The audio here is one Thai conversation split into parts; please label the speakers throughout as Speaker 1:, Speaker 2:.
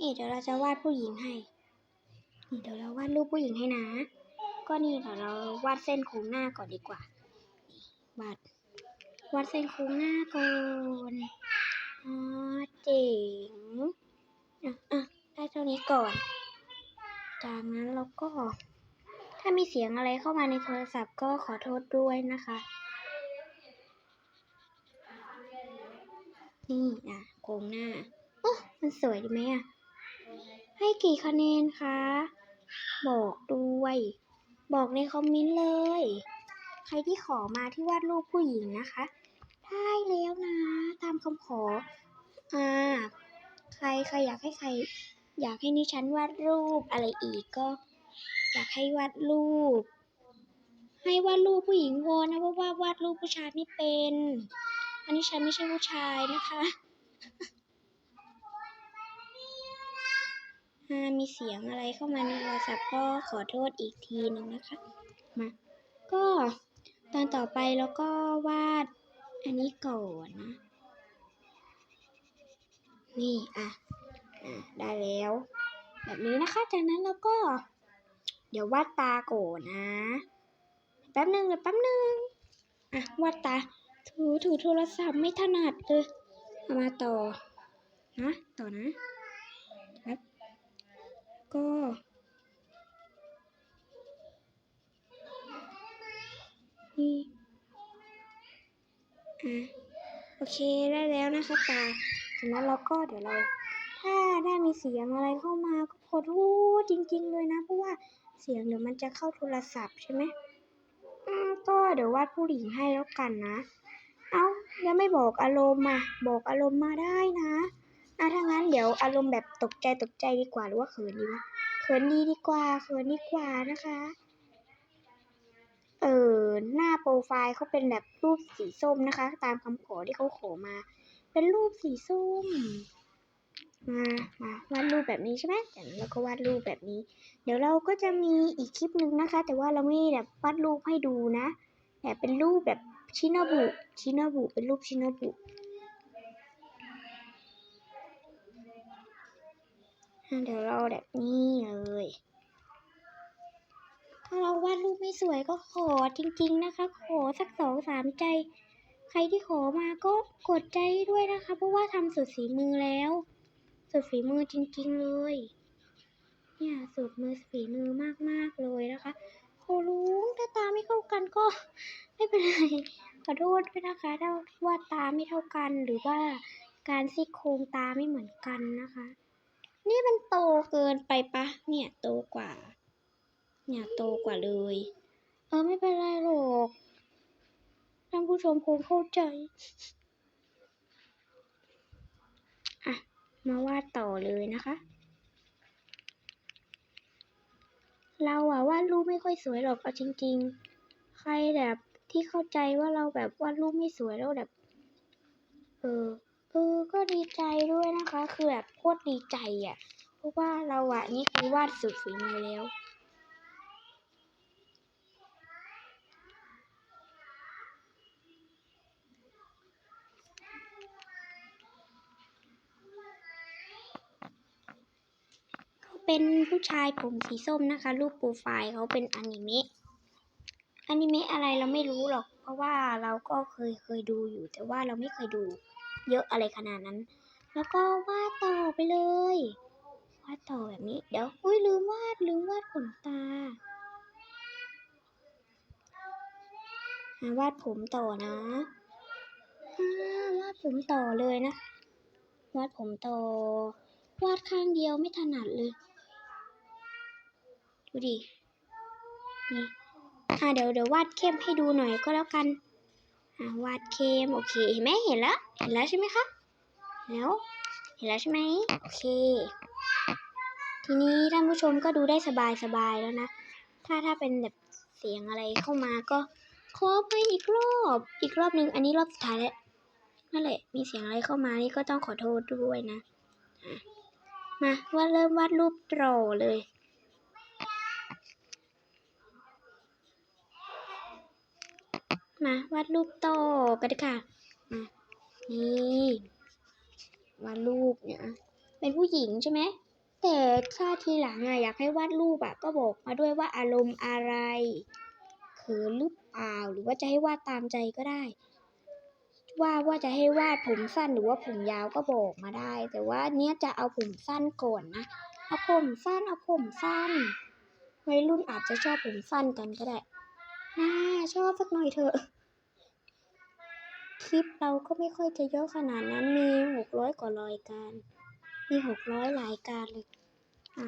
Speaker 1: นี่เดี๋ยวเราจะวาดผู้หญิงให้ นี่เดี๋ยวเราวาดรูปผู้หญิงให้นะ ก็นี่เดี๋ยวเราวาดเส้นโค้งหน้าก่อนดีกว่า วาด วาดเส้นโค้งหน้าก่อนอ่าเจ๋งอะอะได้เท่านี้ก่อน จากนั้นเราก็ ถ้ามีเสียงอะไรเข้ามาในโทรศัพท์ก็ขอโทษด้วยนะคะ นี่อะโครงหน้าโอ้มันสวยดีไหมอะ ให้กี่คะแนนคะ บอกด้วย บอกในคอมเมนต์เลย ใครที่ขอมาที่วาดรูปผู้หญิงนะคะ ได้แล้วนะ ตามคำขอ อ่า ใครใครอยากให้ใคร อยากให้นิฉันวาดรูปอะไรอีกก็ อยากให้วาดรูป ให้วาดรูปผู้หญิงพอนะเพราะว่าวาดรูปผู้ชายไม่เป็นอันนี้ฉันไม่ใช่ผู้ชายนะคะ อ่ามีเสียงอะไรเข้ามาในโทรศัพท์ก็ขอโทษอีกทีหนึ่งนะคะ มา ก็ตอนต่อไปแล้วก็วาดอันนี้ก่อนนะ นี่อะอะ ได้แล้ว แบบนี้นะคะ จากนั้นเราก็ เดี๋ยววาดตาโกอนนะ แป๊บนึงเดี๋ยวแป๊บนึงอะ วาดตา ถูถูโทรศัพท์ไม่ถนัดเลย เอามาต่อ นะ ต่อนะ ก็ นี่อะโอเคได้แล้วนะคะตาจากนั้นเราก็เดี๋ยวเรา ถ้าได้มีเสียงอะไรเข้ามาก็ขอโทษจริง ๆ เลยนะ เพราะว่าเสียงเดี๋ยวมันจะเข้าโทรศัพท์ใช่ไหมอืมก็เดี๋ยววาดผู้หญิงให้แล้วกันนะ เอ้ายังไม่บอกอารมณ์อะ บอกอารมณ์มาได้นะ อะถ้างั้นเดี๋ยวอารมณ์แบบตกใจตกใจดีกว่าหรือว่าเขินดีวะเขินดีดีกว่าเขินดีกว่านะคะ เออหน้าโปรไฟล์เขาเป็นแบบรูปสีส้มนะคะ ตามคำขอที่เขาขอมา เป็นรูปสีส้ม มามาวาดรูปแบบนี้ใช่ไหมจากนั้นเราก็วาดรูปแบบนี้ เดี๋ยวเราก็จะมีอีกคลิปหนึ่งนะคะ แต่ว่าเราไม่แบบวาดรูปให้ดูนะแต่เป็นรูปแบบชินาบุชินาบุเป็นรูปชินาบุ เดี๋ยวเราแบบนี้เลย ถ้าเราวาดรูปไม่สวยก็ขอจริง ๆ นะคะ ขอสักสองสามใจ ใครที่ขอมาก็กดใจด้วยนะคะ เพราะว่าทำสุดฝีมือแล้ว สุดฝีมือจริง ๆ เลย เนี่ยสุดมือฝีมือมากๆเลยนะคะขอรู้ถ้าตาไม่เข้ากันก็ไม่เป็นไรขอโทษด้วยนะคะถ้าว่าตาไม่เท่ากันหรือว่าการซี่โครงตาไม่เหมือนกันนะคะ นี่มันโตเกินไปปะ เนี่ยโตกว่า เนี่ยโตกว่าเลย เออไม่เป็นไรหรอกท่านผู้ชมคงเข้าใจ อะ มาวาดต่อเลยนะคะ เราอะวาดรูปไม่ค่อยสวยหรอกเอาจริง ๆ ใครแบบที่เข้าใจว่าเราแบบวาดรูปไม่สวยแล้วแบบ เออ เออก็ดีใจด้วยนะคะ คือแบบโคตรดีใจอะเพราะว่าเราอะนี่คือวาดสุดฝีมือแล้วเขาเป็นผู้ชายผมสีส้มนะคะ รูปโปรไฟล์เขาเป็นอนิเมะอนิเมะอะไรเราไม่รู้หรอก เพราะว่าเราก็เคยเคยดูอยู่ แต่ว่าเราไม่เคยดู เยอะอะไรขนาดนั้น แล้วก็วาดต่อไปเลยวาดต่อแบบนี้ เดี๋ยวอุ้ยลืมวาดลืมวาดขนตา วาดผมต่อนะวาดผมต่อเลยนะ วาดผมต่อ วาดข้างเดียวไม่ถนัดเลย ดูดิ นี่อ่าเดี๋ยวเดี๋ยววาดเข้มให้ดูหน่อยก็แล้วกัน วาดเข้มโอเคเห็นไหมเห็นแล้วเห็นแล้วใช่ไหมคะแล้วเห็นแล้วใช่ไหมโอเค ทีนี้ท่านผู้ชมก็ดูได้สบายสบายแล้วนะ ถ้าถ้าเป็นแบบเสียงอะไรเข้ามาก็ขอไปอีกรอบอีกรอบหนึ่งอันนี้รอบสุดท้ายแล้วนั่นแหละมีเสียงอะไรเข้ามานี่ก็ต้องขอโทษด้วยนะอะมาว่าเริ่มวาดรูปโตรเลย มาวาดรูปต่อกันดีค่ะมานี่วาดรูปเนี่ยเป็นผู้หญิงใช่ไหมแต่ถ้าทีหลังอะอยากให้วาดรูปอะก็บอกมาด้วยว่าอารมณ์อะไรเขินหรือเปล่าหรือว่าจะให้วาดตามใจก็ได้ ว่าว่าจะให้วาดผมสั้นหรือว่าผมยาวก็บอกมาได้ แต่ว่าเนี้ยจะเอาผมสั้นก่อนนะเอาผมสั้นเอาผมสั้นวัยรุ่นอาจจะชอบผมสั้นกันก็ได้ น่าชอบสักหน่อยเถอะ คลิปเราก็ไม่ค่อยจะเยอะขนาดนั้นมีหกร้อยกว่ารายการ มีหกร้อยรายการเลย อะ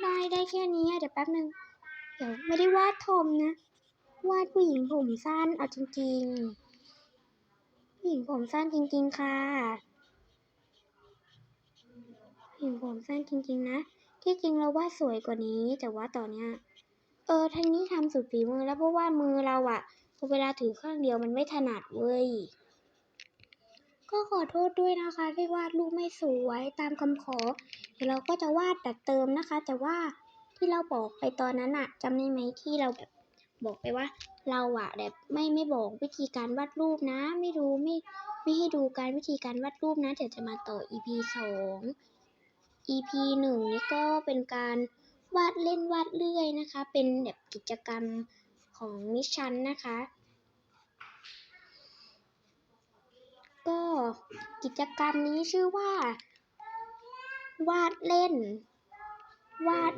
Speaker 1: ได้ได้แค่นี้เดี๋ยวแป๊บนึง เดี๋ยวไม่ได้วาดทอมนะ วาดผู้หญิงผมสั้นเอาจริงๆ ผู้หญิงผมสั้นจริง ๆ ค่ะผู้หญิงผมสั้นจริง ๆ นะ ที่จริงเราวาดสวยกว่านี้แต่ว่าตอนเนี้ย เออทางนี้ทำสุดฝีมือแล้วเพราะว่ามือเราอะพอเวลาถือข้างเดียวมันไม่ถนัดเว้ย ก็ขอโทษด้วยนะคะที่วาดรูปไม่สวยตามคำขอ เดี๋ยวเราก็จะวาดดัดเติมนะคะ แต่ว่าที่เราบอกไปตอนนั้นอะจำได้ไหมที่เราแบบบอกไปว่า เราอะแบบไม่ไม่บอกวิธีการวาดรูปนะ ไม่รู้ไม่ไม่ให้ดูการวิธีการวาดรูปนะเดี๋ยวจะมาต่อ EP สอง EP หนึ่งนี่ก็เป็นการ วาดเล่นวาดเลื่อยนะคะ เป็นแบบกิจกรรมของมิชชันนะคะ ก็กิจกรรมนี้ชื่อว่า วาดเล่น วาด